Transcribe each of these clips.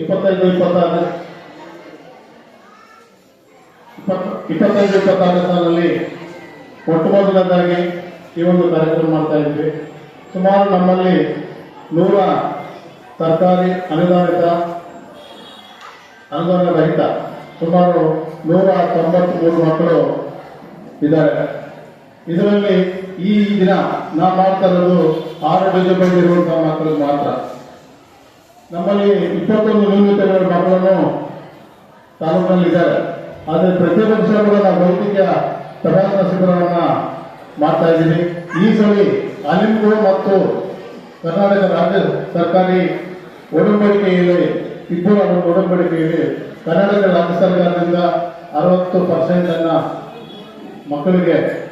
ಇಪ್ಪತ್ತೈದು ಇಪ್ಪತ್ತಾರು ಇಪ್ಪತ್ತು, ಇಪ್ಪತ್ತೈದು ಇಪ್ಪತ್ತಾರು ಸಾಲಲ್ಲಿ ಮೊಟ್ಟ ಮೊದಲನೇದಾಗಿ ಈ ಒಂದು ಕಾರ್ಯಕ್ರಮ ಮಾಡ್ತಾ ಇದ್ವಿ. ಸುಮಾರು ನಮ್ಮಲ್ಲಿ ನೂರ ಸರ್ಕಾರಿ ಅನುದಾನಿತ, ಅನುದಾನ ರಹಿತ ಸುಮಾರು ನೂರ ತೊಂಬತ್ಮೂರು ಮಕ್ಕಳು ಇದ್ದಾರೆ. ಇದರಲ್ಲಿ ಈ ದಿನ ನಾವು ಮಾಡ್ತಾ ಇರೋದು ಆರು ಡಿಜೆ ಇರುವಂತಹ ಮಕ್ಕಳು ಮಾತ್ರ. ನಮ್ಮಲ್ಲಿ ಇಪ್ಪತ್ತೊಂದು ನ್ಯೂನತೆಗಳ ಮಕ್ಕಳನ್ನು ತಾಲೂಕಿನಲ್ಲಿದ್ದಾರೆ. ಆದರೆ ಪ್ರತಿ ವರ್ಷ ಕೂಡ ನಾವು ಭೌತಿಕ ತಪಾಸಣಾ ಶಿಬಿರವನ್ನ ಮಾಡ್ತಾ ಇದ್ದೀವಿ. ಈ ಸಲ ಅಲಿಂಗು ಮತ್ತು ಕರ್ನಾಟಕ ರಾಜ್ಯ ಸರ್ಕಾರಿ ಒಡಂಬಡಿಕೆಯಲ್ಲಿ, ಇಬ್ಬರ ಒಡಂಬಡಿಕೆಯಲ್ಲಿ ಕರ್ನಾಟಕ ರಾಜ್ಯ ಸರ್ಕಾರದಿಂದ ಅರವತ್ತು ಪರ್ಸೆಂಟನ್ನು ಮಕ್ಕಳಿಗೆ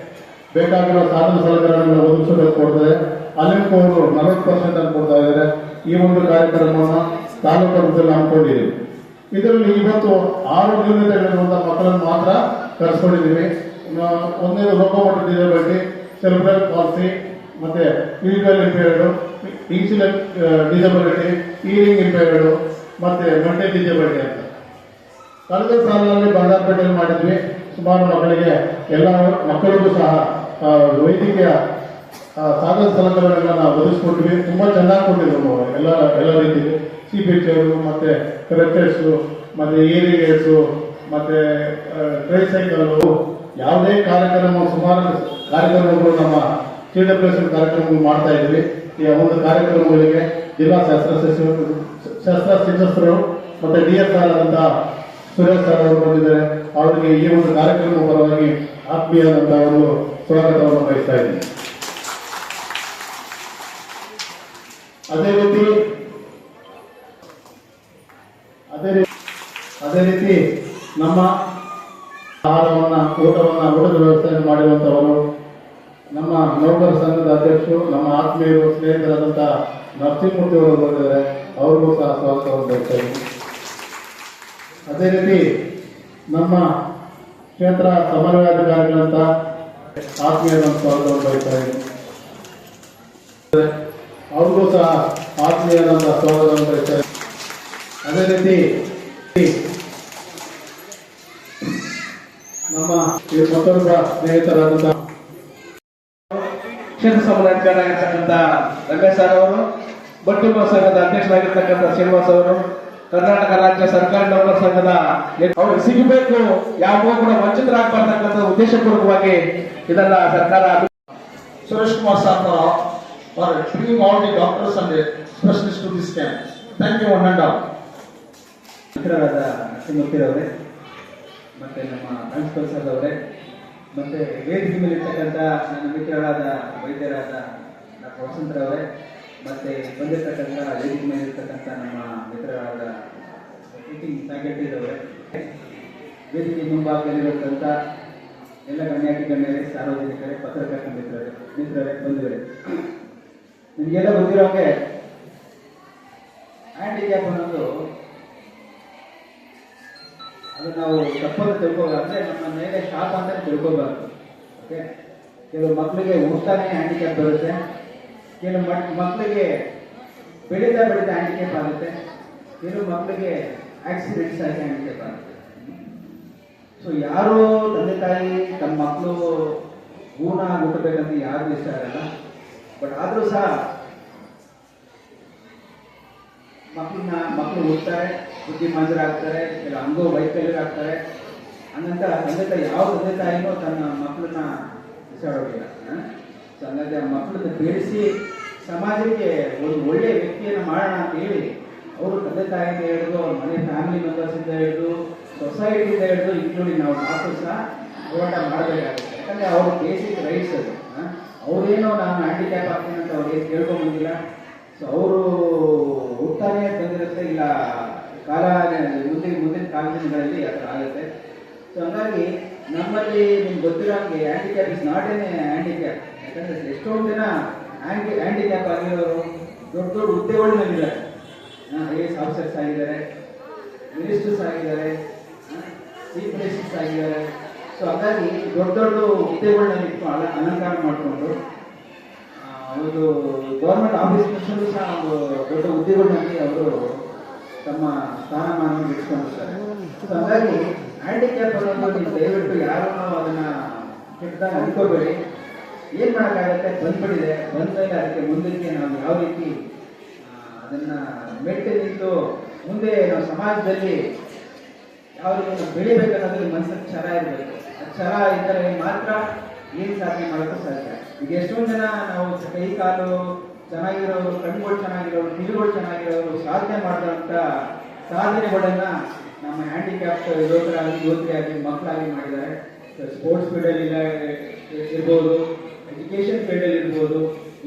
ಬೇಕಾಗಿರೋ ಸಾಧನ ಸಲಕರಣೆಗಳನ್ನು ಒದಗಿಸಬೇಕು ಕೊಡ್ತದೆ ಅಲ್ಲಿಂದ ಅವರು ನಲವತ್ತು ಪರ್ಸೆಂಟ್ ಅಲ್ಲಿ ಕೊಡ್ತಾ ಇದ್ದಾರೆ. ಈ ಒಂದು ಕಾರ್ಯಕ್ರಮವನ್ನು ತಾಲೂಕು ಹಂತದಲ್ಲಿ ಹಮ್ಮಿಕೊಂಡಿದ್ದೀವಿ ಇದರಲ್ಲಿ ಇವತ್ತು ಆರು ನ್ಯೂನತೆಗಳಿರುವಂತಹ ಮಕ್ಕಳನ್ನು ಮಾತ್ರ ಕರೆಸ್ಕೊಂಡಿದ್ದೀವಿ. ಒಂದೇ ಲೋಕೋಮೋಟರ್ ಡಿಸಬಿಲಿಟಿ ಸೆಲೆಬ್ರಲ್ ಪಾಲಿಸಿ ಮತ್ತೆ ವಿಜುವಲ್ ಇಂಪೇರ್ಡ್ ಇನ್ಸುಲನ್ ಡಿಸಬಿಲಿಟಿ ಈರಿಂಗ್ ಇಂಪೇರ್ಡ್ ಮತ್ತೆ ಗಂಟೆ ಡಿಸಬಿಲಿಟಿ ಅಂತ. ಕಳೆದ ಸಾಲಿನಲ್ಲಿ ಬಂಗಾರಪೇಟೆಯಲ್ಲಿ ಮಾಡಿದ್ವಿ. ಸುಮಾರು ಮಕ್ಕಳಿಗೆ ಎಲ್ಲ ಮಕ್ಕಳಿಗೂ ಸಹ ವೈದ್ಯಕೀಯ ಸಾಧನ ಸಲಕರಣೆಗಳನ್ನ ಒದಗಿಸ್ಕೊಟ್ವಿ ತುಂಬಾ ಚೆನ್ನಾಗಿ ಕೊಟ್ಟಿದ್ರು ಎಲ್ಲ ಎಲ್ಲ ರೀತಿ. ಸಿ ಚೇರು ಮತ್ತೆ ಕ್ರೆಟರ್ಸ್ ಮತ್ತೆ ಏರಿಗೇಟ್ಸು ಮತ್ತೆ ಟ್ರೈಸೈಕಲ್ಲು ಯಾವುದೇ ಕಾರ್ಯಕ್ರಮ, ಸುಮಾರು ಕಾರ್ಯಕ್ರಮಗಳು ನಮ್ಮ ಸಿ ಡಬ್ಲ್ಯೂ ಕಾರ್ಯಕ್ರಮಗಳು ಮಾಡ್ತಾ ಇದ್ವಿ. ಈ ಒಂದು ಕಾರ್ಯಕ್ರಮಗಳಿಗೆ ಜಿಲ್ಲಾ ಶಸ್ತ್ರ ಶಸ್ತ್ರಚಿಕಿತ್ಸಕರು ಮತ್ತೆ ಡಿ ಎಸ್ ಆರ್ ಅಂತ ಸುರೇಶ್ ಸರ್ ಅವರು ಬಂದಿದ್ದಾರೆ. ಅವರಿಗೆ ಈ ಒಂದು ಕಾರ್ಯಕ್ರಮ ಪರವಾಗಿ ಆತ್ಮೀಯವಾದಂತಹ ಒಂದು ಸ್ವಾಗತವನ್ನು ಬಯಸ್ತಾ ಇದ್ದೀನಿ. ಅದೇ ರೀತಿ ಅದೇ ರೀತಿ ಅದೇ ರೀತಿ ನಮ್ಮ ಆಹಾರವನ್ನ, ಊಟವನ್ನ, ಊಟದ ವ್ಯವಸ್ಥೆಯನ್ನು ಮಾಡಿರುವಂಥವರು ನಮ್ಮ ನೌಕರ ಸಂಘದ ಅಧ್ಯಕ್ಷರು, ನಮ್ಮ ಆತ್ಮೀಯರು, ಸ್ನೇಹಿತರಾದಂತಹ ನರಸಿಂಹಮೂರ್ತಿ ಅವರು ಬಂದಿದ್ದಾರೆ. ಅವ್ರಿಗೂ ಸಹ ಸ್ವಾಗತವನ್ನು ಬಯಸ್ತಾ ಇದ್ದೀನಿ. ಅದೇ ರೀತಿ ನಮ್ಮ ಕ್ಷೇತ್ರ ಸಮನ್ವಯಾಧಿಕಾರಿಗಳಂತ ಆತ್ಮೀಯ ಅವ್ರಿಗೂ ಸಹ ಆತ್ಮೀಯರಾದ ಸ್ವಾಗತವನ್ನು ಅದೇ ರೀತಿ ನಮ್ಮ ಮತ್ತೊಬ್ಬ ಸ್ನೇಹಿತರಾದಂತಹ ಸಮನ್ವಯಕಾರರಾಗಿರ್ತಕ್ಕಂಥ ರಮೇಶ್ ಸರ್ ಅವರು ಬಟ್ಟುಮ ಸಂಘದ ಅಧ್ಯಕ್ಷರಾಗಿರ್ತಕ್ಕಂಥ ಶ್ರೀನಿವಾಸ್ ಅವರು ಕರ್ನಾಟಕ ರಾಜ್ಯ ಸರ್ಕಾರಿ ನೌಕರ ಸಂಘದ ಅವ್ರಿಗೆ ಸಿಗಬೇಕು ಯಾವಾಗ ಕೂಡ ವಂಚಿತರಾಗಬಾರ್ದಕ್ಕಂಥ ಉದ್ದೇಶಪೂರ್ವಕವಾಗಿ ಇದನ್ನ ಸರ್ಕಾರ Suresh Kumar Satra for bringing all the doctors and specialists to this camp. Thank you one and all. ಮಿತ್ರರಾದ ಮತ್ತೆ ನಮ್ಮ ಪ್ರಿನ್ಸಿಪಲ್ ಸರ್ ಅವರೇ ಮತ್ತೆ ವೇದಿಕೆ ಮೇಲೆ ಇರ್ತಕ್ಕಂಥ ನನ್ನ ಮಿತ್ರರಾದ ವೈದ್ಯರಾದ ಡಾಕ್ಟರ್ ವಸಂತರವರೇ ಮತ್ತೆ ಬಂದಿರತಕ್ಕಂಥ ವೇದಿಕೆ ಮೇಲೆ ಇರ್ತಕ್ಕಂಥ ನಮ್ಮ ಮಿತ್ರರಾದ ಟೀಚಿಂಗ್ ಫ್ಯಾಕಲ್ಟಿದವರೇ ವೇದಿಕೆ ಮುಂಭಾಗದಲ್ಲಿರತಕ್ಕಂಥ ಎಲ್ಲ ಗಣ್ಯಾತಿ ಗಣ್ಯರೇ, ಸಾರ್ವಜನಿಕರೇ, ಪತ್ರಕರ್ತ ಮಿತ್ರರೇ ಮಿತ್ರರೇ, ಬಂಧುಗಳೇ, ನಿಮಗೆಲ್ಲ ಬಂದಿರೋಕೆ ಹ್ಯಾಂಡಿಕ್ಯಾಪ್ ಅನ್ನೋದು ಅದು ನಾವು ತಪ್ಪನ್ನು ತಿಳ್ಕೋಬಾರ್ದು ಅಂದರೆ ನಮ್ಮ ಮೇಲೆ ಶಾಪ ಅಂತ ತಿಳ್ಕೋಬಾರ್ದು. ಓಕೆ ಕೆಲವು ಮಕ್ಕಳಿಗೆ ಹುಟ್ಟಾನೆ ಹ್ಯಾಂಡಿಕ್ಯಾಪ್ ಬರುತ್ತೆ. ಕೆಲವು ಮಕ್- ಮಕ್ಕಳಿಗೆ ಬೆಳೀತಾ ಬೆಳೀತಾ ಹ್ಯಾಂಡಿಕ್ಯಾಪ್ ಆಗುತ್ತೆ ಕೆಲವು ಮಕ್ಕಳಿಗೆ ಆಕ್ಸಿಡೆಂಟ್ಸ್ ಆಗಿ ಹ್ಯಾಂಡಿಕ್ಯಾಪ್ ಆಗುತ್ತೆ. ಸೊ ಯಾರು ತಂದೆ ತಾಯಿ, ತಮ್ಮ ಮಕ್ಕಳು ಗುಣ ಹುಟ್ಟಬೇಕಂತ ಯಾರಿಗೂ ಇಷ್ಟ ಆಗಲ್ಲ. ಬಟ್ ಆದರೂ ಸಹ, ಮಕ್ಕಳನ್ನ, ಮಕ್ಕಳು ಹುಡ್ತಾರೆ ಬುದ್ಧಿಮಾಂತರಾಗ್ತಾರೆ ಕೆಲ ಅಂಗೋ ವೈಫಲ್ಯರಾಗ್ತಾರೆ ಹಂಗಂತ ತಂದೆ ತಾಯಿ, ಯಾವ ತಂದೆ ತಾಯಿನೂ ತನ್ನ ಮಕ್ಕಳನ್ನ ಬಿಸಾಡೋದಿಲ್ಲ ಸೊ ಹಂಗಾಗಿ ಆ ಮಕ್ಕಳನ್ನ ಬೆಳೆಸಿ ಸಮಾಜಕ್ಕೆ ಒಂದು ಒಳ್ಳೆಯ ವ್ಯಕ್ತಿಯನ್ನು ಮಾಡೋಣ ಅಂತ ಹೇಳಿ ಅವರು ತಂದೆ ತಾಯಿಂದ ಹಿಡಿದು ಅವ್ರ ಮನೆ ಫ್ಯಾಮಿಲಿ ಮೆಂಬರ್ಸಿಂದ ಹಿಡಿದು ಸೊಸೈಟಿಯಿಂದ ಹಿಡಿದು ಇನ್ಕ್ಲೂಡಿಂಗ್ ನಾವು ಡಾಕ್ಟರ್ಸ್ ಸಹ ಹೋರಾಟ ಮಾಡಬೇಕಾಗುತ್ತೆ. ಯಾಕಂದ್ರೆ ಅವ್ರ ಬೇಸಿಕ್ ರೈಟ್ಸ್ ಅದು ಅವರೇನೋ ನಾನು ಹ್ಯಾಂಡಿಕ್ಯಾಪ್ ಆಗ್ತೀನಿ ಅಂತ ಅವ್ರಿಗೆ ಕೇಳ್ಕೊಂಬಂದಿಲ್ಲ ಸೊ ಅವರು ಹುಟ್ಟಾನೆ ಬಂದಿರುತ್ತೆ, ಇಲ್ಲ ಕಾಲ ಮುಂದಿನ ಮುಂದಿನ ಕಾಲದಿನಗಳಲ್ಲಿ ಆ ಥರ ಆಗುತ್ತೆ. ಸೊ ಹಂಗಾಗಿ ನಮ್ಮಲ್ಲಿ ನಿಮ್ಗೆ ಗೊತ್ತಿರೋಂಗೆ handicap is not an handicap ಯಾಕಂದರೆ ಎಷ್ಟೊಂದು ಜನ ಹ್ಯಾಂಡಿ ಹ್ಯಾಂಡಿಕ್ಯಾಪ್ ಆಗಿರೋರು ದೊಡ್ಡ ದೊಡ್ಡ ಹುದ್ದೆಗಳಲ್ಲಿದ್ದಾರೆ ಐ ಎಸ್ ಆಫೀಸರ್ಸ್ ಆಗಿದ್ದಾರೆ ಮಿನಿಸ್ಟರ್ಸ್ ಆಗಿದ್ದಾರೆ ಚೀಫ್ ಮಿನಿಸ್ಟರ್ಸ್ ಆಗಿದ್ದಾರೆ. ಸೊ ಹಾಗಾಗಿ ದೊಡ್ಡ ದೊಡ್ಡ ಹುದ್ದೆಗಳನ್ನ ಅಲ, ಅಲಂಕಾರ ಮಾಡಿಕೊಂಡು ಒಂದು ಗೌರ್ಮೆಂಟ್ ಆಫೀಸ್ನಲ್ಲೂ ಸಹ ಒಂದು ದೊಡ್ಡ ಹುದ್ದೆಗಳಲ್ಲಿ ಅವರು ತಮ್ಮ ಸ್ಥಾನಮಾನ ಇಟ್ಕೊಂಡಿರ್ತಾರೆ ಸೊ ಹಾಗಾಗಿ ಹ್ಯಾಂಡಿಕ್ಯಾಪ್ ಅನ್ನೋದು ನೀವು ದಯವಿಟ್ಟು ಯಾರನ್ನೂ ಅದನ್ನು ಕೆಟ್ಟದಾಗ ಅನ್ಕೋಬೇಡಿ. ಏನ್ ಮಾಡೋಕ್ಕಾಗತ್ತೆ? ಬಂದ್ಬಿಟ್ಟಿದೆ ಬಂದ್ಮೇಲೆ ಅದಕ್ಕೆ ಮುಂದಕ್ಕೆ ನಾವು ಯಾವ ರೀತಿ ಅದನ್ನ ಮೆಟ್ಟಿ ನಿಂತು ಮುಂದೆ ನಾವು ಸಮಾಜದಲ್ಲಿ ಯಾವ ರೀತಿ ನಾವು ಬೆಳಿಬೇಕನ್ನೋದ್ರಲ್ಲಿ ಮನಸ್ಸಲ್ಲಿ ಛಲ ಇರಬೇಕು. ಆ ಛಲ ಇದ್ದರೆ ಮಾತ್ರ ಏನ್ ಸಾಧನೆ ಮಾಡೋಕ್ಕೂ ಸಾಧ್ಯ? ಈಗ ಎಷ್ಟೊಂದು ಜನ ನಾವು ಕೈ, ಕಾಲು ಚೆನ್ನಾಗಿರೋರು ಕಣ್ಗಳು ಚೆನ್ನಾಗಿರೋರು ಕಿಲುಗಳು ಚೆನ್ನಾಗಿರೋರು ಸಾಧನೆ ಮಾಡಿದಂಥ ಸಾಧನೆಗಳನ್ನ ನಮ್ಮ ಹ್ಯಾಂಡಿಕ್ಯಾಪ್ಟ್ ಯುವಕರಾಗಿ ಯುವತಿಯಾಗಲಿ ಮಕ್ಕಳಾಗಿ ಮಾಡಿದ್ದಾರೆ. ಸ್ಪೋರ್ಟ್ಸ್ ಫೀಲ್ಡಲ್ಲಿ ಇರ್ಬೋದು. ಎಜುಕೇಶನ್ ಫೀಲ್ಡಲ್ಲಿ ಇರ್ಬೋದು,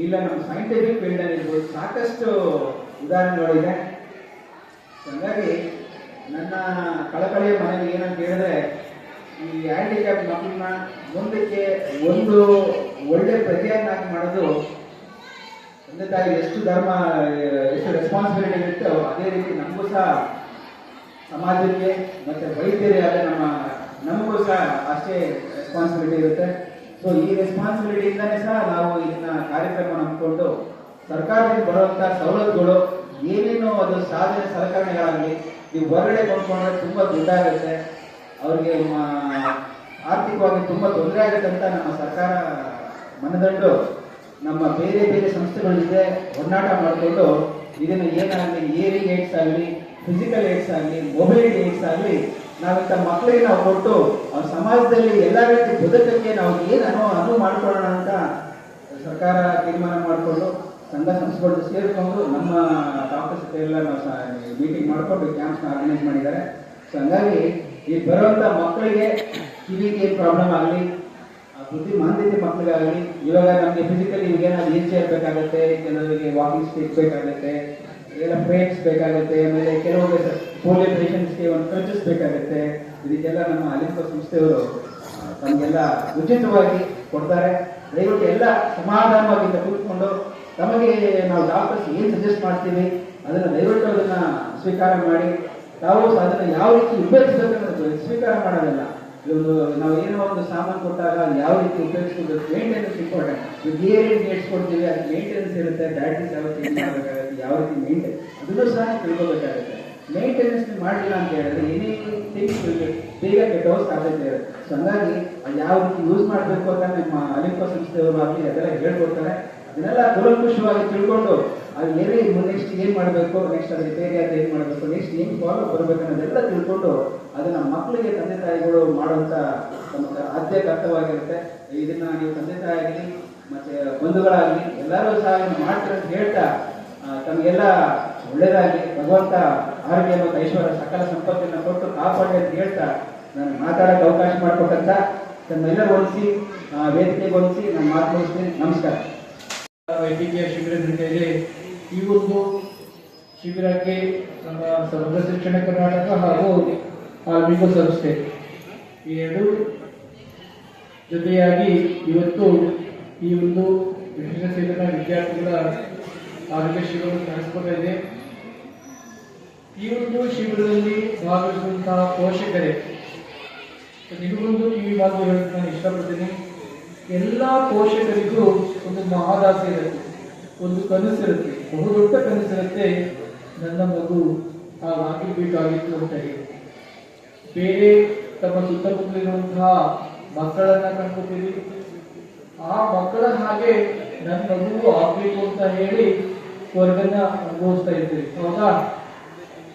ಇಲ್ಲ ನಮ್ಮ ಸೈಂಟಿಫಿಕ್ ಫೀಲ್ಡಲ್ಲಿ ಇರ್ಬೋದು, ಸಾಕಷ್ಟು ಉದಾಹರಣೆಗಳಿದೆ. ಹಾಗಾಗಿ ನನ್ನ ಕಳಕಳಿಯ ಮನವಿ ಏನಂತ ಹೇಳಿದ್ರೆ, ಈ ಹ್ಯಾಂಡಿಕ್ಯಾಪ್ ಮಕ್ಕಳನ್ನ ಮುಂದಕ್ಕೆ ಒಂದು ಒಳ್ಳೆ ಪ್ರಜೆಯನ್ನಾಗಿ ಮಾಡೋದು, ತಂದೆ ತಾಯಿ ಎಷ್ಟು ಧರ್ಮ, ಎಷ್ಟು ರೆಸ್ಪಾನ್ಸಿಬಿಲಿಟಿ ಇರುತ್ತೋ ಅದೇ ರೀತಿ ನಮಗೂ ಸಹ ಸಮಾಜಕ್ಕೆ ಮತ್ತೆ ವೈದ್ಯರೇ ಆದ ನಮ್ಮ, ನಮಗೂ ಸಹ ಅಷ್ಟೇ ರೆಸ್ಪಾನ್ಸಿಬಿಲಿಟಿ ಇರುತ್ತೆ. ಸೊ ಈ ರೆಸ್ಪಾನ್ಸಿಬಿಲಿಟಿಯಿಂದನೇ ಸಹ ನಾವು ಇದನ್ನ ಕಾರ್ಯಕ್ರಮ ನಂಬಿಕೊಂಡು ಸರ್ಕಾರದಿಂದ ಬರುವಂತ ಸವಲತ್ತುಗಳು ಏನೇನು ಅದು ಸಾಧನೆ ಸಲಕರಣೆಗಳಾಗಲಿ ನೀವು ಹೊರಗಡೆ ಕೊಂಡ್ಕೊಂಡ್ರೆ ತುಂಬಾ ದುಡ್ಡಾಗುತ್ತೆ. ಅವ್ರಿಗೆ ಆರ್ಥಿಕವಾಗಿ ತುಂಬಾ ತೊಂದರೆ ಆಗುತ್ತೆ ಅಂತ ನಮ್ಮ ಸರ್ಕಾರ ಮನದಂಡು ನಮ್ಮ ಬೇರೆ ಬೇರೆ ಸಂಸ್ಥೆಗಳ ಜೊತೆ ಮಾಡಿಕೊಂಡು ಇದನ್ನ ಏನಾಗಲಿ ಏರಿಂಗ್ ಏಡ್ಸ್ ಆಗಲಿ ಫಿಸಿಕಲ್ ಏಡ್ಸ್ ಆಗಲಿ ಮೊಬೈಲ್ ಏಡ್ಸ್ ಆಗಲಿ ನಾವಿಂಥ ಮಕ್ಕಳಿಗೆ ನಾವು ಕೊಟ್ಟು ಅವ್ರ ಸಮಾಜದಲ್ಲಿ ಎಲ್ಲ ರೀತಿ ಬದುಕಕ್ಕೆ ನಾವು ಏನು ಅನು ಅನುವು ಮಾಡ್ಕೊಳ್ಳೋಣ ಅಂತ ಸರ್ಕಾರ ತೀರ್ಮಾನ ಮಾಡಿಕೊಂಡು ಸಂಘ ಸಂಸ್ಥೆಗಳು ಸೇರಿಕೊಂಡು ನಮ್ಮ ಡಾಕ್ಟರ್ಸ್ ಎಲ್ಲ ನಾವು ಮೀಟಿಂಗ್ ಮಾಡಿಕೊಂಡು ಕ್ಯಾಂಪ್ಸ್ನ ಆರ್ಗನೈಸ್ ಮಾಡಿದ್ದಾರೆ. ಸೊ ಹಂಗಾಗಿ ಈ ಬರುವಂಥ ಮಕ್ಕಳಿಗೆ ಕಿವಿಗೆ ಪ್ರಾಬ್ಲಮ್ ಆಗಲಿ ಬುದ್ಧಿ ಮಾಂದ್ಯತೆ ಮಕ್ಕಳಿಗಾಗಲಿ ಇವಾಗ ನಮಗೆ ಫಿಸಿಕಲಿ ಇವಾಗೇನಾದ್ರು ಈಚೆ ಬೇಕಾಗುತ್ತೆ, ಕೆಲವರಿಗೆ ವಾಕಿಂಗ್ ಸ್ಟಿಕ್ ಬೇಕಾಗುತ್ತೆ ಎಲ್ಲ ಫ್ರೇಮ್ಸ್ ಬೇಕಾಗುತ್ತೆ, ಆಮೇಲೆ ಕೆಲವೊಂದು ಪೋಲಿಯೋ ಪೇಷಂಟ್ಸ್ಗೆ ಒಂದು ಕ್ರಚಸ್ ಬೇಕಾಗುತ್ತೆ ಇದಕ್ಕೆಲ್ಲ ನಮ್ಮ ಅಲಿಂಪ ಸಂಸ್ಥೆಯವರು ತಮಗೆಲ್ಲ ಉಚಿತವಾಗಿ ಕೊಡ್ತಾರೆ. ದಯವಿಟ್ಟು ಎಲ್ಲ ಸಮಾಧಾನವಾಗಿ ಕೂತ್ಕೊಂಡು ತಮಗೆ ನಾವು ಡಾಕ್ಟರ್ಸ್ ಏನು ಸಜೆಸ್ಟ್ ಮಾಡ್ತೀವಿ, ಅದನ್ನು ದಯವಿಟ್ಟು ಅದನ್ನು ಸ್ವೀಕಾರ ಮಾಡಿ. ತಾವು ಅದನ್ನು ಯಾವ ರೀತಿ ಉಪಯೋಗಿಸಬೇಕು ಸ್ವೀಕಾರ ಮಾಡೋದಿಲ್ಲ. ಒಂದು ನಾವು ಏನೋ ಒಂದು ಸಾಮಾನು ಕೊಟ್ಟಾಗ ಯಾವ ರೀತಿ ಉಪಯೋಗಿಸ್ಕೋಬೇಕು ಮೇಂಟೆನೆನ್ಸ್ ಇಂಪಾರ್ಟೆಂಟ್ ಏರಿಯನ್ ಗೇಟ್ಸ್ ಕೊಡ್ತೀವಿ ಅದು ಮೇಂಟೆನೆನ್ಸ್ ಇರುತ್ತೆ ಬ್ಯಾಟ್ರೀಸ್ ಯಾವ ಚೇಂಜ್ ಮಾಡಬೇಕಾಗುತ್ತೆ, ಯಾವ ರೀತಿ ಮೇಂಟೆನ್ ಅದನ್ನು ಸಹ ತಿಳ್ಕೊಬೇಕಾಗುತ್ತೆ. ಮೇಂಟೆನೆನ್ಸ್ ಮಾಡಲಿಲ್ಲ ಅಂತ ಹೇಳಿದ್ರೆ ಏನೇ ಥಿಂಗ್ಸ್ ಬೇಗ ಕೆಟ್ಟೋಗಿ ಸಾಧ್ಯತೆ ಇರುತ್ತೆ ಸೊ ಹಂಗಾಗಿ ಯಾವ ರೀತಿ ಯೂಸ್ ಮಾಡಬೇಕು ಅಂತ ನಿಮ್ಮ ಅಲಿಂಪ ಸಂಸ್ಥೆಯವರು ಆಗಲಿ ಅದೆಲ್ಲ ಹೇಳ್ಕೊಡ್ತಾರೆ. ಅದನ್ನೆಲ್ಲ ಕೂಲಂಕುಷವಾಗಿ ತಿಳ್ಕೊಂಡು ಅದು ಏನೇ ನೆಕ್ಸ್ಟ್ ಏನು ಮಾಡಬೇಕು ನೆಕ್ಸ್ಟ್ ಅದು ರಿಪೇರಿ ಅದು ಏನು ಮಾಡಬೇಕು ನೆಕ್ಸ್ಟ್ ಏನು ಫಾಲೋ ಬರಬೇಕು ಅನ್ನೋದೆಲ್ಲ ತಿಳ್ಕೊಂಡು ಅದನ್ನು ಮಕ್ಕಳಿಗೆ ತಂದೆ ತಾಯಿಗಳು ಮಾಡುವಂಥ ಒಂದು ಆದ್ಯ ಕರ್ತವ್ಯವಾಗಿರುತ್ತೆ ಇದನ್ನು ನೀವು ತಂದೆ ತಾಯಿಯಾಗಲಿ, ಮತ್ತು ಬಂಧುಗಳಾಗಲಿ ಎಲ್ಲರೂ ಸಹ ಮಾಡ್ತಾರೆ ಅಂತ ಹೇಳ್ತಾ ತಮಗೆಲ್ಲ ಒಳ್ಳೆಯದಾಗಿ ಭಗವಂತ ಆರೋಗ್ಯ ಮತ್ತು ಐಶ್ವರ್ಯ ಸಕಲ ಸಂಪತ್ತನ್ನು ಕೊಟ್ಟು ಕಾಪಾಡಿ ಅಂತ ಹೇಳ್ತಾ ನಾನು ಮಾತಾಡಕ್ಕೆ ಅವಕಾಶ ಮಾಡಿಕೊಟ್ಟಂತ ತಮ್ಮೆಲ್ಲರೂ ಹೊಲಿಸಿ ವೇದಿಕೆ ಹೊಲಿಸಿ ನಾನು ಮಾತು ಮುಗಿಸ್ತೀನಿ. ನಮಸ್ಕಾರ. ವೈದ್ಯಕೀಯ ಶಿಬಿರ ಜೊತೆಯಲ್ಲಿ ಈ ಒಂದು ಶಿಬಿರಕ್ಕೆ ನಮ್ಮ ಸಮಗ್ರ ಶಿಕ್ಷಣ ಕರ್ನಾಟಕ ಹಾಗೂ ಆಲ್ಮಿಕೋ ಸಂಸ್ಥೆ ಈ ಎರಡು ಜೊತೆಯಾಗಿ ಇವತ್ತು ಈ ಒಂದು ವಿಶೇಷ ಚೇತನ ವಿದ್ಯಾರ್ಥಿಗಳ ಆರೋಗ್ಯ ಶಿಬಿರ ನಡೆಸ್ಕೊಳ್ತಾ ಇದೆ. ಈ ಒಂದು ಶಿಬಿರದಲ್ಲಿ ಭಾಗವಹಿಸುವಂತಹ ಪೋಷಕರೇ ನಿಮಗೊಂದು ಈ ಮಾತು ಹೇಳಕ್ಕೆ ನಾನು ಇಷ್ಟಪಡ್ತೀನಿ. ಎಲ್ಲ ಪೋಷಕರಿಗೂ ಒಂದು ಮಹಾದಾಸೆ ಇರುತ್ತೆ, ಒಂದು ಕನಸಿರುತ್ತೆ ಬಹುದೊಡ್ಡ ಕನಸಿರುತ್ತೆ ನನ್ನ ಮಗು ಹಾಗಾಗಿರ್ಬೇಕಾಗಿತ್ತು ಅಂತ ಹೇಳಿ. ಬೇರೆ ತಮ್ಮ ಸುತ್ತಮುತ್ತಲಿರುವಂತಹ ಮಕ್ಕಳನ್ನ ಕಂಡುಕೊತೀವಿ ಆ ಮಕ್ಕಳ ಹಾಗೆ ನನ್ನ ಮಗು ಆಗ್ಬೇಕು ಅಂತ ಹೇಳಿ ಹೊರಗನ್ನ ಅನುಭವಿಸ್ತಾ ಇದ್ದೀರಿ ಹೌದಾ?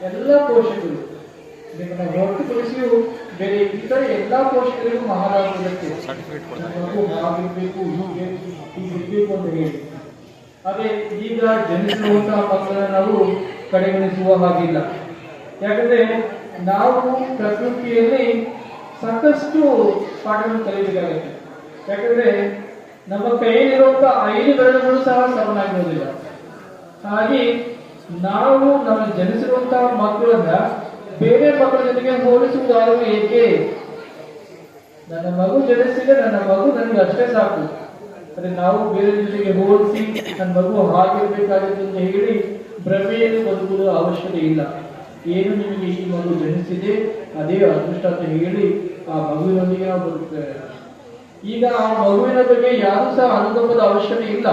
ಎಲ್ಲ ಕೋಶಗಳು ನಿಮ್ಮನ್ನ ಹೊರತುಪಡಿಸಿಯೂ ಬೇರೆ ಇತರ ಎಲ್ಲಾ ಪೋಷಕರಿಗೂ ಮಹಾರಾಜ ಇರುತ್ತೆ ನನ್ನ ಮಗು ಹಾಗಿರ್ಬೇಕು ಹೀಗೆ ಹೀಗಿರ್ಬೇಕು ಅಂತ ಹೇಳಿ. ಅದೇ ಈಗ ಜನಿಸಿರುವಂತಹ ಮಕ್ಕಳನ್ನ ನಾವು ಕಡೆಗಣಿಸುವ ಹಾಗಿಲ್ಲ. ಯಾಕಂದ್ರೆ ನಾವು ಪ್ರಕೃತಿಯಲ್ಲಿ ಸಾಕಷ್ಟು ಪಾಠಗಳನ್ನು ಕಲಿಬೇಕಾಗುತ್ತೆ. ಯಾಕಂದ್ರೆ ನಮ್ಮ ಕೈಯಲ್ಲಿರುವಂತಹ ಐದು ಬೆರಳುಗಳು ಸಹ ಸಮನಾಗಿರೋದಿಲ್ಲ ಹಾಗೆ ನಾವು ನಮಗೆ ಜನಿಸಿರುವಂತಹ ಮಕ್ಕಳನ್ನ ಬೇರೆ ಮಕ್ಕಳ ಜೊತೆಗೆ ಹೋಲಿಸುವುದಾದರೂ ಏಕೆ? ನನ್ನ ಮಗು ಜನಿಸಿದ್ರೆ ನನ್ನ ಮಗು ನನಗೆ ಅಷ್ಟೇ ಸಾಕು. ಅದೇ ನಾವು ಬೇರೆ ಜೊತೆಗೆ ಹೋಲಿಸಿ ನನ್ನ ಮಗು ಹಾಗಿರ್ಬೇಕಾಗಿತ್ತು ಅಂತ ಹೇಳಿ ಭ್ರಮೆಯಲ್ಲಿ ಬದುಕುವುದು ಅವಶ್ಯಕತೆ ಇಲ್ಲ. ಏನು ನಿಮಗೆ ಈ ಮಗು ಜನಿಸಿದೆ, ಅದೇ ಅದೃಷ್ಟ ಅಂತ ಹೇಳಿ ಆ ಮಗುವಿನೊಂದಿಗೆ ನಾವು ಬದುಕ್ತೇವೆ. ಈಗ ಆ ಮಗುವಿನ ಬಗ್ಗೆ ಯಾರು ಸಹ ಅನುಕಂಪದ ಅವಶ್ಯಕತೆ ಇಲ್ಲ.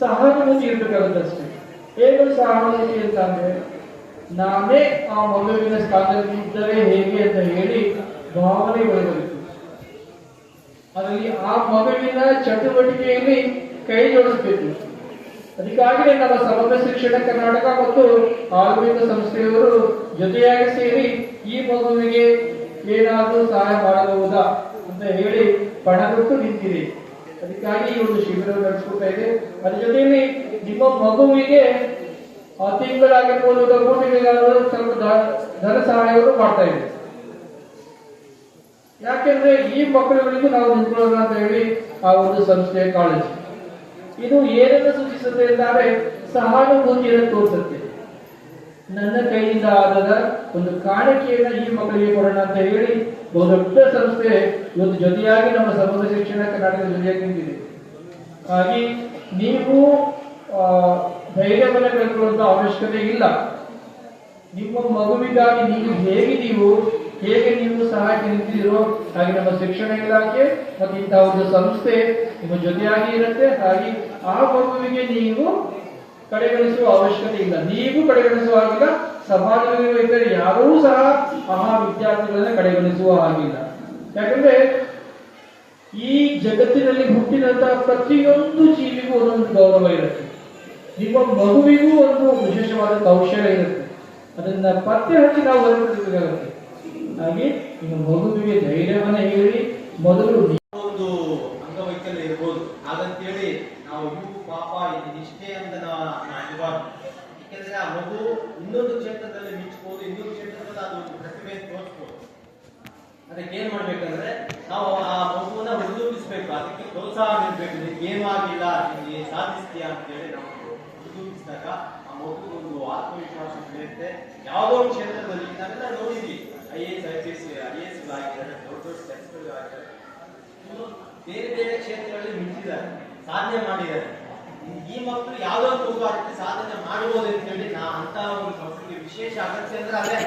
ಸಹಾನುಭೂತಿ ಇರ್ಬೇಕಾಗುತ್ತೆ ಅಷ್ಟೇ ಹೇಗೆ ಸಹಾನುಭೂತಿ ಅಂತ ಅಂದ್ರೆ ನಾನೇ ಆ ಮಗುವಿನ ಸ್ಥಾನದಲ್ಲಿ ಇದ್ದರೆ ಹೇಗೆ ಅಂತ ಹೇಳಿ ಭಾವನೆ ಒಳಗಬೇಕು ಅದರಲ್ಲಿ ಆ ಮಗುವಿನ ಚಟುವಟಿಕೆಯಲ್ಲಿ ಕೈ ಜೋಡಿಸಬೇಕು. ಅದಕ್ಕಾಗಿ ನಮ್ಮ ಸಮಗ್ರ ಶಿಕ್ಷಣ ಕರ್ನಾಟಕ ಮತ್ತು ಆರೋಗ್ಯ ಸಂಸ್ಥೆಯವರು ಜೊತೆಯಾಗಿ ಸೇರಿ ಈ ಮಗುವಿಗೆ ಏನಾದರೂ ಸಹಾಯ ಮಾಡಬಹುದಾ ಅಂತ ಹೇಳಿ ಪಣ ನಿಂತಿದೆ ಅದಕ್ಕಾಗಿ ಈ ಒಂದು ಶಿಬಿರ ನಡೆಸ್ಕೊಳ್ತಾ ಇದೆ ಅದ್ರ ಜೊತೆಯಲ್ಲಿ ನಿಮ್ಮ ಮಗುವಿಗೆ ತಿಂಗಳಾಗಿರ್ಬೋದು ಅಥವಾ ಸ್ವಲ್ಪ ಧನ ಸಹಾಯವನ್ನು ಮಾಡ್ತಾ ಇದೆ ಯಾಕೆಂದ್ರೆ ಈ ಮಕ್ಕಳುಗಳಿಗೂ ನಾವು ನಿಂತ್ಕೊಳ್ಳೋಣ ಅಂತ ಹೇಳಿ ಆ ಒಂದು ಸಂಸ್ಥೆಯ ಕಾಳಜಿ. ಇದು ಏನನ್ನು ಸೂಚಿಸುತ್ತೆ ಎಂದರೆ ಸಹಾನುಭೂತಿಯನ್ನು ತೋರಿಸುತ್ತೆ. ನನ್ನ ಕೈಯಿಂದ ಆದ ಒಂದು ಕಾಣಿಕೆಯನ್ನ ಈ ಮಕ್ಕಳಿಗೆ ಕೊಡೋಣ ಅಂತ ಹೇಳಿ ಬಹುದೊಡ್ಡ ಸಂಸ್ಥೆ ಇವತ್ತು ಜೊತೆಯಾಗಿ ನಮ್ಮ ಸಮಗ್ರ ಶಿಕ್ಷಣ ಕರ್ನಾಟಕದ ಜೊತೆಯಾಗಿ ನಿಂತಿದೆ. ಹಾಗೆ ನೀವು ಧೈರ್ಯವನ್ನು ಕಳ್ಕೊಳ್ಳುವಂತ ಅವಶ್ಯಕತೆ ಇಲ್ಲ. ನಿಮ್ಮ ಮಗುವಿಗಾಗಿ ನೀವು ಹೇಗಿದ್ದೀವೋ ಹೇಗೆ ನೀವು ಸಹಾಯಕ್ಕೆ ನಿಂತಿದ್ದೀರೋ ಹಾಗೆ ನಮ್ಮ ಶಿಕ್ಷಣ ಇಲಾಖೆ ಮತ್ತು ಇಂತಹ ಒಂದು ಸಂಸ್ಥೆ ನಿಮ್ಮ ಜೊತೆಯಾಗಿ ಇರುತ್ತೆ. ಹಾಗೆ ಆ ಮಗುವಿಗೆ ನೀವು ಕಡೆಗಣಿಸುವ ಅವಶ್ಯಕತೆ ಇಲ್ಲ ನೀವು ಕಡೆಗಣಿಸುವ ಹಾಗಿಲ್ಲ. ಸಮಾಜದಲ್ಲಿ ಇದ್ದರೆ ಯಾರೂ ಸಹ ಮಹಾ ವಿದ್ಯಾರ್ಥಿಗಳನ್ನ ಕಡೆಗಣಿಸುವ ಹಾಗಿಲ್ಲ. ಯಾಕಂದ್ರೆ ಈ ಜಗತ್ತಿನಲ್ಲಿ ಹುಟ್ಟಿದಂತಹ ಪ್ರತಿಯೊಂದು ಜೀವಿಗೂ ಒಂದೊಂದು ಗೌರವ ಇರುತ್ತೆ. ನಿಮ್ಮ ಮಗುವಿಗೂ ಒಂದು ವಿಶೇಷವಾದ ಕೌಶಲ್ಯ ಇರುತ್ತೆ. ಅದನ್ನ ಪತ್ತೆ ಹಚ್ಚಿ ನಾವು ಹೊರಬೇಕಾಗುತ್ತೆ ಹಾಗೆ ನಿಮ್ಮ ಮಗುವಿಗೆ ಧೈರ್ಯವನ್ನ ಹೇಳಿ ಮೊದಲು ಒಂದು ಅಂಗವೈಕಲ್ಯ ಇರ್ಬೋದು. ಹಾಗಂತೇಳಿ ನಾವು ಪಾಪ ಇದು ನಾವು ಇರಬಾರ್ದು ಯಾಕೆಂದ್ರೆ ಆ ಮಗು ಇನ್ನೊಂದು ಕ್ಷೇತ್ರದಲ್ಲಿ ಮಿಂಚ್ಬೋದು ಇನ್ನೊಂದು ಕ್ಷೇತ್ರದಲ್ಲಿ ಅದು ಪ್ರತಿಭೆ ತೋರಿಸ್ಬೋದು ಅದಕ್ಕೆ ಏನ್ ಮಾಡ್ಬೇಕಂದ್ರೆ ನಾವು ಆ ಮಗುವನ್ನ ಹುರಿದುಂಬಿಸ್ಬೇಕು ಅದಕ್ಕೆ ಪ್ರೋತ್ಸಾಹ ನೀಡಬೇಕು ನಿಮ್ಗೆ ಏನೂ ನಿಮಗೆ ಸಾಧಿಸ್ತೀಯ ಅಂತ ಹೇಳಿ ನಾವು ಹುರಿದುಂಬಿಸಿದಾಗ ಆ ಮಗು ಒಂದು ಆತ್ಮವಿಶ್ವಾಸ ಬೆಳೆಯುತ್ತೆ ಯಾವುದೋ ಒಂದು ಕ್ಷೇತ್ರದಲ್ಲಿ ನಾವೆಲ್ಲ ನೋಡಿದ್ವಿ I S I P S I A S ಆಗಿದ್ದಾರೆ ದೊಡ್ಡ ದೊಡ್ಡ ಆಗಿದ್ದಾರೆ ಬೇರೆ ಬೇರೆ ಕ್ಷೇತ್ರಗಳಲ್ಲಿ ಮಿಂಚಿದ್ದಾರೆ. ಸಾಧನೆ ಮಾಡಿದ್ದಾರೆ. ಈ ಮಕ್ಕಳು ಯಾವುದೋ ಒಂದು ಸಾಧನೆ ಮಾಡಬಹುದು ಅಂತ ಹೇಳಿ ನಾ ಅಂತ ಒಂದು ಮಕ್ಕಳಿಗೆ ವಿಶೇಷ ಅಗತ್ಯ ಅಂದ್ರೆ ಅದೇ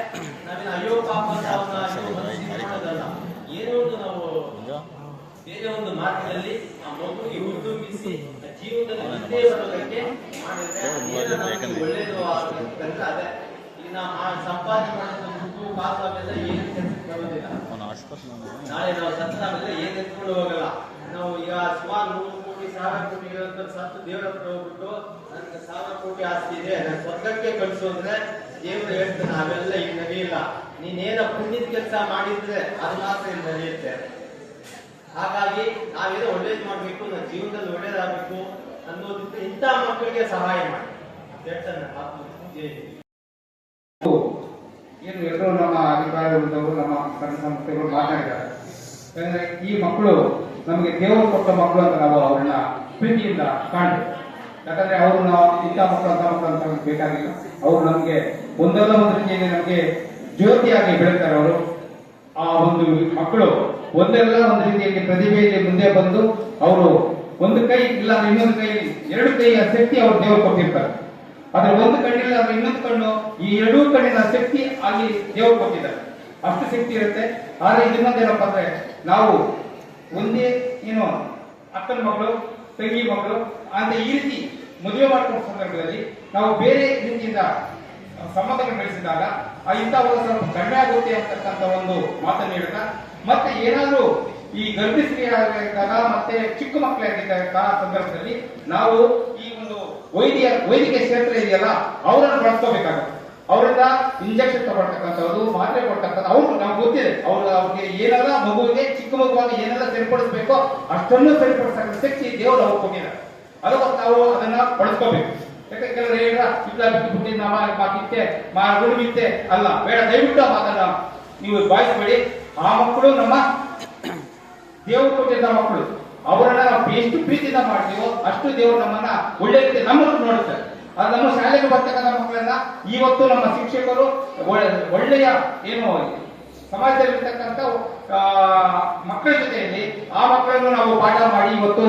ನಾವೇನು ಅಯ್ಯೋ ಪಾಪ ಅಂತ ಮಾಡೋದಲ್ಲ. ಏನೋ ಒಂದು ನಾವು ಬೇರೆ ಒಂದು ಮಾರ್ಗದಲ್ಲಿ ಆ ಮಗುವಿಗೆ ಹುರಿದುಂಬಿಸಿ ಜೀವನದಲ್ಲಿ ಮುಂದೆ ಬರೋದಕ್ಕೆ ಮಾಡಿದ್ರೆ ಒಳ್ಳೇದು ಆಗುತ್ತೆ ಅದೇ. ನಾವು ಸಂಪಾದನೆ ಮಾಡೋದು ದುಡ್ಡು ಕಾಸು ಅವೆಲ್ಲ ಏನು ಕೆಲಸಕ್ಕೆ ಬರೋದಿಲ್ಲ. ನಾಳೆ ನಾವು ಸತ್ತ ಏನ್ ಎತ್ಕೊಂಡು ಹೋಗಲ್ಲ. ನಾವು ಈಗ ಸುಮಾರು ಸಾವಿರ ಕೋಟಿ ಇರೋಂತ ಸತ್ತು ದೇವರ ಹತ್ರ ಹೋಗ್ಬಿಟ್ಟು ನನ್ಗೆ ಸಾವಿರ ಕೋಟಿ ಆಸ್ತಿ ಇದೆ ನಾನು ಸ್ವರ್ಗಕ್ಕೆ ಕಳಿಸು ಅಂದ್ರೆ ದೇವರು ಹೇಳ್ತಾನೆ ನಾವೆಲ್ಲ ಈಗ ನಡೆಯಿಲ್ಲ ನೀನೇನ ಪುಣ್ಯದ ಕೆಲಸ ಮಾಡಿದ್ರೆ ಅದು ಮಾತ್ರ ಇಲ್ಲಿ ನಡೆಯುತ್ತೆ ಹಾಗಾಗಿ ನಾವೇನೋ ಒಳ್ಳೇದು ಮಾಡ್ಬೇಕು ನನ್ನ ಜೀವನದಲ್ಲಿ ಒಳ್ಳೇದಾಗಬೇಕು ಅನ್ನೋದಕ್ಕೆ ಇಂಥ ಮಕ್ಕಳಿಗೆ ಸಹಾಯ ಮಾಡಿ ಹೇಳ್ತಾನೆ ನನ್ನ ಏನು ಎಲ್ಲರೂ ನಮ್ಮ ಅಧಿಕಾರಿಗಳು ನಮ್ಮ ಸಂಸ್ಥೆಗಳು ಮಾತಾಡಿದ್ದಾರೆ ಈ ಮಕ್ಕಳು ನಮಗೆ ದೇವರು ಕೊಟ್ಟ ಮಕ್ಕಳು ಅಂತ ನಾವು ಅವ್ರನ್ನ ಪ್ರೀತಿಯಿಂದ ಕಾಣ್ತೇವೆ. ಯಾಕಂದ್ರೆ ಅವರು ನಾವು ಇಂಥ ಮಕ್ಕಳು ಅಂತ ಮಕ್ಕಳು ಅಂತ ನಮ್ಗೆ ಬೇಕಾಗಿಲ್ಲ. ಅವರು ನಮಗೆ ಒಂದಲ್ಲ ಒಂದು ರೀತಿಯಲ್ಲಿ ನಮಗೆ ಜ್ಯೋತಿಯಾಗಿ ಬೆಳೀತಾರೆ ಅವರು. ಆ ಒಂದು ಮಕ್ಕಳು ಒಂದೆಲ್ಲ ಒಂದು ರೀತಿಯಲ್ಲಿ ಪ್ರತಿಭೆಯಲ್ಲಿ ಮುಂದೆ ಬಂದು ಅವರು ಒಂದು ಕೈ ಇಲ್ಲ ಇನ್ನೊಂದು ಕೈ, ಎರಡು ಕೈಯ ಶಕ್ತಿ ಅವರು ದೇವರು ಕೊಟ್ಟಿರ್ತಾರೆ. ಆದ್ರೆ ಒಂದು ಕಣ್ಣಿಲ್ಲ ಅಂದ್ರೆ ಇನ್ನೊಂದು ಕಣ್ಣು, ಈ ಎರಡೂ ಕಣ್ಣಿನ ಶಕ್ತಿ ಆಗಿ ದೇವರು ಕೊಟ್ಟಿದ್ದಾರೆ. ಅಷ್ಟು ಶಕ್ತಿ ಇರುತ್ತೆ. ಆದ್ರೆ ಇನ್ನೊಂದೇನಪ್ಪ ಅಂದ್ರೆ ನಾವು ಒಂದೇ, ಏನು, ಅಕ್ಕನ ಮಕ್ಕಳು ತಂಗಿ ಮಕ್ಕಳು ಅಂತ ಈ ರೀತಿ ಮದುವೆ ಮಾಡಿಕೊಂಡ ಸಂದರ್ಭದಲ್ಲಿ ನಾವು ಬೇರೆ ರೀತಿಯಿಂದ ಸಂಬಂಧಗಳು ಬೆಳೆಸಿದಾಗ ಆ ಇಂಥವಾಗ ಸ್ವಲ್ಪ ಕಡಿಮೆ ಆಗುತ್ತೆ ಅಂತಕ್ಕಂಥ ಒಂದು ಮಾತನ್ನು ಹೇಳ್ತಾ, ಮತ್ತೆ ಏನಾದರೂ ಈ ಗರ್ಭಿಸ್ತ್ರೀಯಾಗಿದ್ದಾಗ ಮತ್ತೆ ಚಿಕ್ಕ ಮಕ್ಕಳಾಗಿದ್ದಾಗ ಸಂದರ್ಭದಲ್ಲಿ ನಾವು ಈ ಒಂದು ವೈದ್ಯ, ವೈದ್ಯಕೀಯ ಕ್ಷೇತ್ರ ಇದೆಯಲ್ಲ, ಅವರನ್ನು ಬಳಸ್ಕೋಬೇಕಾಗುತ್ತೆ. ಅವರಿಂದ ಇಂಜೆಕ್ಷನ್ ತಗೊಳ್ತಕ್ಕಂಥದ್ದು ಮಾತ್ರೆ ಕೊಡ್ತಕ್ಕಂಥ ಅವ್ರು ನಮ್ಗೆ ಗೊತ್ತಿದೆ. ಅವ್ರು ಅವ್ರಿಗೆ ಏನೆಲ್ಲ ಮಗುವಿಗೆ, ಚಿಕ್ಕ ಮಗುವಾಗ ಏನೆಲ್ಲ ಸರಿಪಡಿಸ್ಬೇಕೋ ಅಷ್ಟನ್ನು ಸರಿಪಡಿಸ್ತಕ್ಕಂಥ ಶಕ್ತಿ ದೇವರು ಅವ್ರು ಕೊಟ್ಟಿದ್ದಾರೆ ಅದಕ್ಕೆ ನಾವು ಅದನ್ನ ಬಳಸ್ಕೋಬೇಕು ಯಾಕೆ ಕೆಲವರು ಹೇಳಿದ್ರ ಇಲ್ಲ ಬಿಟ್ಟು ಬಿಟ್ಟಿದ್ದ ಮಾ ಮಾಕಿತ್ತೆ ಮಾ ಅಲ್ಲ, ಬೇಡ, ದಯವಿಟ್ಟು ಅದನ್ನ ನೀವು ಬಾಯಿಸ್ಬೇಡಿ. ಆ ಮಕ್ಕಳು ನಮ್ಮ ದೇವರು ಕೊಟ್ಟಿದ್ದ ಮಕ್ಕಳು. ಅವರನ್ನ ನಾವು ಎಷ್ಟು ಪ್ರೀತಿಯಿಂದ ಮಾಡ್ತೀವೋ ಅಷ್ಟು ದೇವರು ನಮ್ಮನ್ನ ಒಳ್ಳೆ ರೀತಿ ನಮ್ಮನ್ನು ನೋಡುತ್ತೆ ಅದು ನಮ್ಮ ಶಾಲೆಗೆ ಬರ್ತಕ್ಕಂಥ ಮಕ್ಕಳನ್ನ ಇವತ್ತು ನಮ್ಮ ಶಿಕ್ಷಕರು ಒಳ್ಳೆ- ಒಳ್ಳೆಯ ಏನು ಸಮಾಜದಲ್ಲಿರ್ತಕ್ಕಂಥ ಮಕ್ಕಳ ಜೊತೆಯಲ್ಲಿ ಆ ಮಕ್ಕಳನ್ನು ನಾವು ಪಾಠ ಮಾಡಿ ಇವತ್ತು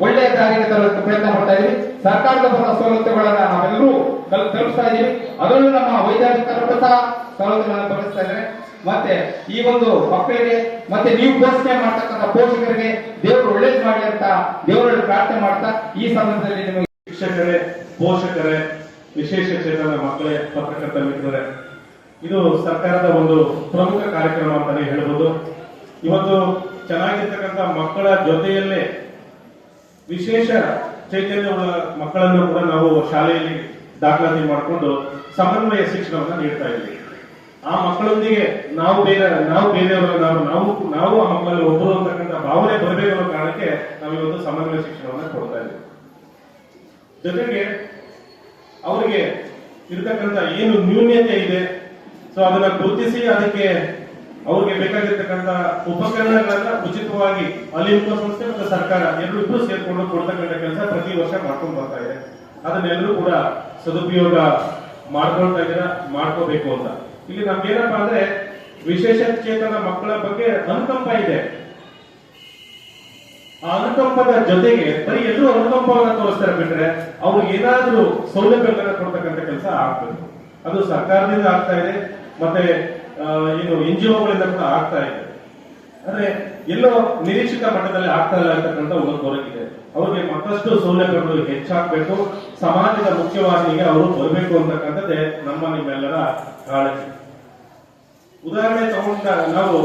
ಒಳ್ಳೆಯ ದಾರಿಗೆ ತರಲು ಪ್ರಯತ್ನ ಮಾಡ್ತಾ ಇದೀವಿ ಸರ್ಕಾರದ ಬರುವ ಸವಲತ್ತುಗಳನ್ನ ನಾವೆಲ್ಲರೂ ತಲುಪ್- ತಲುಪಿಸ್ತಾ ಇದೀವಿ ಅದರಲ್ಲೂ ನಮ್ಮ ವೈದ್ಯಾಧಿಕಾರಿಗಳು ಸಹ ಸವಲತ್ತುಗಳನ್ನು ತಲುಪಿಸ್ತಾ ಇದ್ದಾರೆ. ಮತ್ತೆ ಈ ಒಂದು ಮಕ್ಕಳಿಗೆ, ಮತ್ತೆ ನೀವು ಪೋಷಣೆ ಮಾಡ್ತಕ್ಕಂಥ ಪೋಷಕರಿಗೆ ದೇವರು ಒಳ್ಳೇದು ಮಾಡಿ ಅಂತ ದೇವರಲ್ಲಿ ಪ್ರಾರ್ಥನೆ ಮಾಡ್ತಾ ಈ ಸಂದರ್ಭದಲ್ಲಿ ನಿಮಗೆ ಶಿಕ್ಷಕರೇ ಪೋಷಕರೇ, ವಿಶೇಷ ಚೇತನ ಮಕ್ಕಳೇ, ಪತ್ರಕರ್ತ ಮಿತ್ರರೇ, ಇದು ಸರ್ಕಾರದ ಒಂದು ಪ್ರಮುಖ ಕಾರ್ಯಕ್ರಮ ಅಂತಾನೆ ಹೇಳ್ಬೋದು. ಇವತ್ತು ಚೆನ್ನಾಗಿರ್ತಕ್ಕಂಥ ಮಕ್ಕಳ ಜೊತೆಯಲ್ಲೇ ವಿಶೇಷ ಚೈತನ್ಯವುಳ್ಳ ಮಕ್ಕಳನ್ನು ಕೂಡ ನಾವು ಶಾಲೆಯಲ್ಲಿ ದಾಖಲಾತಿ ಮಾಡಿಕೊಂಡು ಸಮನ್ವಯ ಶಿಕ್ಷಣವನ್ನು ನೀಡ್ತಾ ಇದ್ದೀವಿ. ಆ ಮಕ್ಕಳೊಂದಿಗೆ ನಾವು ಬೇರೆ, ನಾವು ಬೇರೆಯವರ, ನಾವು ನಾವು ನಾವು ಆ ಮಕ್ಕಳಲ್ಲಿ ಒಬ್ಬರು ಅಂತಕ್ಕಂಥ ಭಾವನೆ ಬರಬೇಕು ಅನ್ನೋ ಕಾರಣಕ್ಕೆ ನಾವು ಇವತ್ತು ಸಮನ್ವಯ ಶಿಕ್ಷಣವನ್ನು ಕೊಡ್ತಾ ಇದ್ದೀವಿ. ಜೊತೆಗೆ ಅವರಿಗೆ ಇರತಕ್ಕಂಥ ಏನು ನ್ಯೂನ್ಯತೆ ಇದೆ ಸೊ ಅದನ್ನ ಗುರುತಿಸಿ ಅದಕ್ಕೆ ಅವ್ರಿಗೆ ಬೇಕಾಗಿರ್ತಕ್ಕಂಥ ಉಪಕರಣಗಳನ್ನ ಉಚಿತವಾಗಿ ಅಲಿಂಬ ಸಂಸ್ಥೆ ಮತ್ತು ಸರ್ಕಾರ ಎರಡು ಇಬ್ಬರು ಸೇರ್ಕೊಂಡು ಕೊಡ್ತಕ್ಕಂಥ ಕೆಲಸ ಪ್ರತಿ ವರ್ಷ ಮಾಡ್ಕೊಂಡು ಬರ್ತಾ ಇದೆ. ಅದನ್ನೆಲ್ಲರೂ ಕೂಡ ಸದುಪಯೋಗ ಮಾಡ್ಕೊಳ್ತಾ ಇದ್ದೀರಾ, ಮಾಡ್ಕೋಬೇಕು ಅಂತ. ಇಲ್ಲಿ ನಮ್ಗೇನಪ್ಪಾ ಅಂದ್ರೆ ವಿಶೇಷ ಚೇತನ ಮಕ್ಕಳ ಬಗ್ಗೆ ಅನುಕಂಪ ಇದೆ. ಆ ಅನುಕಂಪದ ಜೊತೆಗೆ ಬರೀ ಎಲ್ಲರೂ ಅನುಕಂಪವನ್ನು ತೋರಿಸ್ತಾರೆ ಬಿಟ್ರೆ ಅವ್ರು ಏನಾದ್ರೂ ಸೌಲಭ್ಯಗಳನ್ನ ಕೊಡ್ತಕ್ಕಂಥ ಕೆಲಸ ಆಗ್ಬೇಕು. ಅದು ಸರ್ಕಾರದಿಂದ ಆಗ್ತಾ ಇದೆ, ಮತ್ತೆ ಏನು ಎನ್ ಜಿ ಒಗಳಿಂದ ಕೂಡ ಆಗ್ತಾ ಇದೆ. ಅಂದ್ರೆ ಎಲ್ಲೋ ನಿರೀಕ್ಷಿತ ಮಟ್ಟದಲ್ಲಿ ಆಗ್ತಾ ಇಲ್ಲ ಅಂತಕ್ಕಂಥ ಒಂದು ಕೊರಗಿದೆ ಅವ್ರಿಗೆ ಮತ್ತಷ್ಟು ಸೌಲಭ್ಯಗಳು ಹೆಚ್ಚಾಗಬೇಕು. ಸಮಾಜದ ಮುಖ್ಯವಾಹಿನಿಗೆ ಅವರು ಬರಬೇಕು ಅಂತಕ್ಕಂಥದ್ದೇ ನಮ್ಮ ನಿಮ್ಮೆಲ್ಲರ ಕಾಳಜಿ. ಉದಾಹರಣೆ ತಗೊಂಡ ನಾವು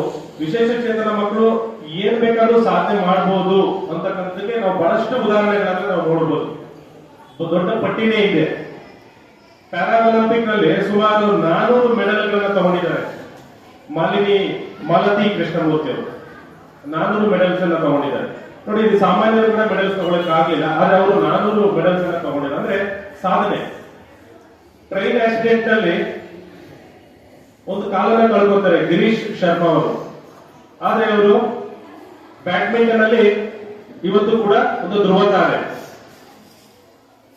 ವಿಶೇಷ ಚೇತನ ಮಕ್ಕಳು ಏನ್ ಬೇಕಾದ್ರೂ ಸಾಧನೆ ಮಾಡಬಹುದು ಅಂತಕ್ಕಂಥದ್ದಕ್ಕೆ ನಾವು ಬಹಳಷ್ಟು ಉದಾಹರಣೆಗಳನ್ನ ನಾವು ನೋಡಬಹುದು ದೊಡ್ಡ ಪಟ್ಟಿನೇ ಇದೆ. ಪ್ಯಾರಾಒಲಿಂಪಿಕ್ನಲ್ಲಿ ಸುಮಾರು ನಾನೂರು ಮೆಡಲ್ಗಳನ್ನ ತಗೊಂಡಿದ್ದಾರೆ. ಮಾಲಿನಿ ಮಾಲತಿ ಕೃಷ್ಣಮೂರ್ತಿ ಅವರು. ನಾನೂರು ಮೆಡಲ್ಸ್ ಅನ್ನ ತಗೊಂಡಿದ್ದಾರೆ. ನೋಡಿ, ಇದು ಸಾಮಾನ್ಯರು ಕೂಡ ಮೆಡಲ್ಸ್ ತಗೊಳಕ್ ಆಗಿಲ್ಲ ಆದ್ರೆ ಅವರು ನಾನೂರು ಮೆಡಲ್ಸ್ ಅನ್ನ ತಗೊಂಡಿದ್ದಾರೆ. ಅಂದ್ರೆ ಸಾಧನೆ. ಟ್ರೈನ್ ಆಕ್ಸಿಡೆಂಟ್ ಅಲ್ಲಿ ಒಂದು ಕಾಲನ ಕಳ್ಕೊತಾರೆ ಗಿರೀಶ್ ಶರ್ಮಾ ಅವರು. ಆದ್ರೆ ಅವರು ಬ್ಯಾಡ್ಮಿಂಟನ್ ಅಲ್ಲಿ ಇವತ್ತು ಕೂಡ ಒಂದು ಧ್ರುವತಾರೆ.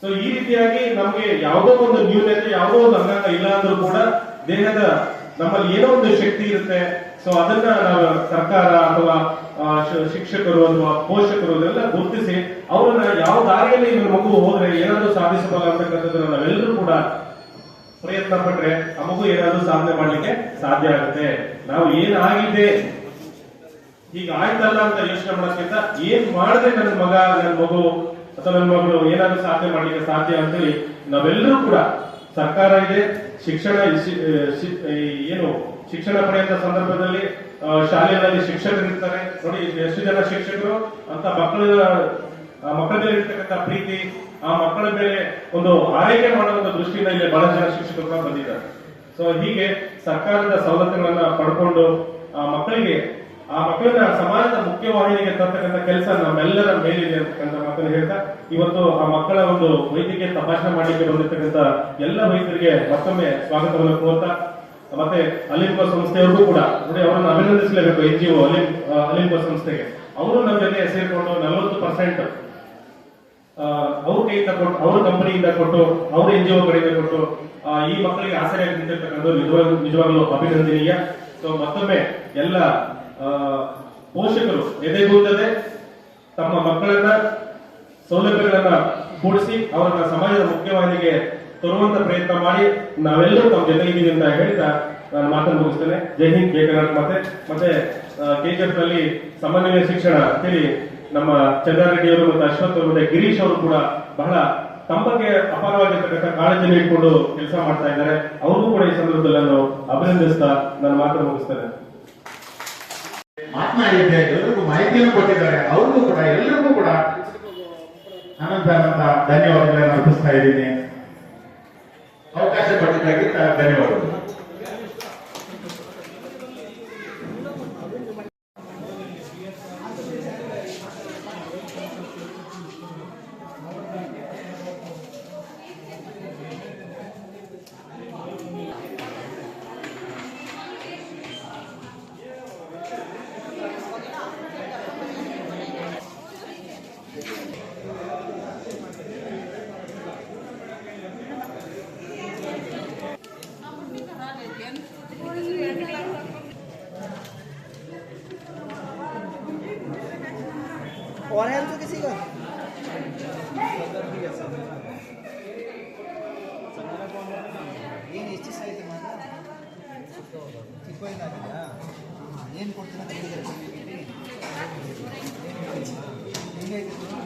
ಸೊ ಈ ರೀತಿಯಾಗಿ ನಮಗೆ ಯಾವುದೋ ಒಂದು ನ್ಯೂನತೆ, ಯಾವುದೋ ಒಂದು ಅಂಗಾಂಗ ಇಲ್ಲ ಅಂದ್ರೂ ಕೂಡ ದೇಹದ ನಮ್ಮಲ್ಲಿ ಏನೋ ಒಂದು ಶಕ್ತಿ ಇರುತ್ತೆ. ಸೊ ಅದನ್ನ ನಾವು ಸರ್ಕಾರ ಅಥವಾ ಶಿಕ್ಷಕರು ಅಥವಾ ಪೋಷಕರು ಅದೆಲ್ಲ ಗುರುತಿಸಿ ಅವರನ್ನ ಯಾವ ದಾರಿಯಲ್ಲಿ ಇವ್ರ ಮಗು ಹೋದ್ರೆ ಏನಾದ್ರೂ ಸಾಧಿಸಬಲ್ಲ ಅಂತಕ್ಕಂಥದ್ದನ್ನ ನಾವೆಲ್ಲರೂ ಕೂಡ ಪ್ರಯತ್ನ ಪಟ್ರೆ ಆ ಮಗು ಏನಾದ್ರೂ ಸಾಧನೆ ಮಾಡ್ಲಿಕ್ಕೆ ಸಾಧ್ಯ ಆಗುತ್ತೆ. ನಾವು ಏನಾಗಿದೆ ಈಗ ಆಯ್ತಲ್ಲ ಅಂತ ಯೋಚನೆ ಮಾಡೋದ್ಕಿಂತ ಏನ್ ಮಾಡಿದ್ರೆ ನನ್ನ ಮಗ, ನನ್ನ ಮಗು ಅಥವಾ ನನ್ನ ಮಗಳು? ಏನಾದ್ರೂ ಸಾಧನೆ ಮಾಡ್ಲಿಕ್ಕೆ ಸಾಧ್ಯ ಅಂತೇಳಿ ನಾವೆಲ್ಲರೂ ಕೂಡ ಸರ್ಕಾರ ಇದೆ, ಶಿಕ್ಷಣ ಏನು ಶಿಕ್ಷಣ ಪಡೆಯುವಂತ ಸಂದರ್ಭದಲ್ಲಿ ಶಾಲೆಗಳಲ್ಲಿ ಶಿಕ್ಷಕರು ಇರ್ತಾರೆ ನೋಡಿ ಎಷ್ಟು ಜನ ಶಿಕ್ಷಕರು? ಅಂತ ಮಕ್ಕಳ ಮಕ್ಕಳ ಮೇಲೆ ಇರ್ತಕ್ಕಂಥ ಪ್ರೀತಿ, ಆ ಮಕ್ಕಳ ಮೇಲೆ ಒಂದು ಆರೈಕೆ ಮಾಡುವಂತ ದೃಷ್ಟಿಯಿಂದ ಇಲ್ಲಿ ಬಹಳ ಜನ ಶಿಕ್ಷಕರು ಬಂದಿದ್ದಾರೆ. ಸೊ ಹೀಗೆ ಸರ್ಕಾರದ ಸವಲತ್ತುಗಳನ್ನ ಪಡ್ಕೊಂಡು, ಆ ಮಕ್ಕಳಿಗೆ ಆ ಮಕ್ಕಳನ್ನ ಸಮಾಜದ ಮುಖ್ಯವಾಹಿನಿಗೆ ತರ್ತಕ್ಕಂಥ ಕೆಲಸ ನಮ್ಮೆಲ್ಲರ ಮೇಲಿದೆ ಅಂತಕ್ಕಂಥ ಮಾತನ್ನು ಹೇಳ್ತಾ, ಇವತ್ತು ಆ ಮಕ್ಕಳ ಒಂದು ವೈದ್ಯಕೀಯ ತಪಾಸಣೆ ಮಾಡಲಿಕ್ಕೆ ಬಂದಿರ್ತಕ್ಕಂಥ ಎಲ್ಲ ವೈದ್ಯರಿಗೆ ಮತ್ತೊಮ್ಮೆ ಸ್ವಾಗತವನ್ನು ಕೋರ್ತಾ, ಮತ್ತೆ ಅಲಿಂಬ ಸಂಸ್ಥೆಯವ್ರಿಗೂ ಕೂಡ, ನೋಡಿ ಅವರನ್ನು ಅಭಿನಂದಿಸಲೇಬೇಕು ಎನ್ ಜಿ ಒ ಅಲಿಂ ಅಲಿಂಬ ಸಂಸ್ಥೆಗೆ. ಅವರು ನಮ್ಮ ಜೊತೆ ಸೇರಿಕೊಂಡು ನಲವತ್ತು ಪರ್ಸೆಂಟ್ ಅವ್ರ ಕೈಯಿಂದ ಕೊಟ್ಟು, ಅವ್ರ ಕಂಪನಿಯಿಂದ ಕೊಟ್ಟು, ಅವ್ರ ಎನ್ ಜಿ ಒ ಕಡೆಯಿಂದ ಕೊಟ್ಟು ಈ ಮಕ್ಕಳಿಗೆ ಆಸರೆಯಾಗಿ ನಿಂತಿರ್ತಕ್ಕಂಥ ನಿಜವಾಗ್ಲೂ ಅಭಿನಂದನೀಯ. ಸೊ ಮತ್ತೊಮ್ಮೆ ಎಲ್ಲ ಪೋಷಕರು ಎದೆಗೂಡದೆ ತಮ್ಮ ಮಕ್ಕಳನ್ನ, ಸೌಲಭ್ಯಗಳನ್ನ ಕೂಡಿಸಿ ಅವರನ್ನ ಸಮಾಜದ ಮುಖ್ಯವಾಹಿನಿಗೆ ತರುವಂತ ಪ್ರಯತ್ನ ಮಾಡಿ ನಾವೆಲ್ಲರೂ ತಮ್ಮ ಜೊತೆಗಿದ್ದೀವಿ ಅಂತ ಹೇಳ್ತಾ ನಾನು ಮಾತನ್ನು ಮುಗಿಸ್ತೇನೆ. ಜೈ ಹಿಂದ್, ಜೈ ಕರ್ನಾಟಕ ಮತ್ತೆ ಮತ್ತೆ ಕೆಜಿಎಫ್ನಲ್ಲಿ ಸಮನ್ವಯ ಶಿಕ್ಷಣ ಅಂತೇಳಿ ನಮ್ಮ ಚಂದ್ರಾರೆಡ್ಡಿ ಅವರು ಮತ್ತು ಅಶ್ವಥ್ ಅವರು ಮತ್ತೆ ಗಿರೀಶ್ ಅವರು ಕೂಡ ಬಹಳ ಬಗ್ಗೆ ಅಪಾರವಾಗಿರ್ತಕ್ಕಂಥ ಕಾಳಜಿಯನ್ನು ಇಟ್ಕೊಂಡು ಕೆಲಸ ಮಾಡ್ತಾ ಇದ್ದಾರೆ. ಅವರು ಕೂಡ ಈ ಸಂದರ್ಭದಲ್ಲಿ ನಾನು ಅಭಿನಂದಿಸ್ತಾ ನಾನು ಮಾತನ್ನು ಮುಗಿಸ್ತೇನೆ. ಮಾತನಾಡಿದ್ದೆ ಎಲ್ಲರಿಗೂ ಮಾಹಿತಿಯನ್ನು ಕೊಟ್ಟಿದ್ದಾರೆ. ಅವ್ರಿಗೂ ಕೂಡ ಎಲ್ಲರಿಗೂ ಕೂಡ. ಅನಂತ ಅನಂತ ಧನ್ಯವಾದಗಳನ್ನು ಅರ್ಪಿಸ್ತಾ ಇದ್ದೀನಿ. ಅವಕಾಶ ಕೊಟ್ಟಿದ್ದಾಗಿ ಧನ್ಯವಾದಗಳು. और है तो किसी का ಏನು ಎಷ್ಟು ದಿವಸ ಆಯ್ತು ಮಾತ್ರ ಚಿಕ್ಕ ವಯಸ್ಸಾಗಿದೆಯಾ ಏನು ಕೊಡ್ತೀನಿ ಅಂತ ಹೇಳಿದ್ದಾರೆ ಹೆಂಗಾಯ್ತು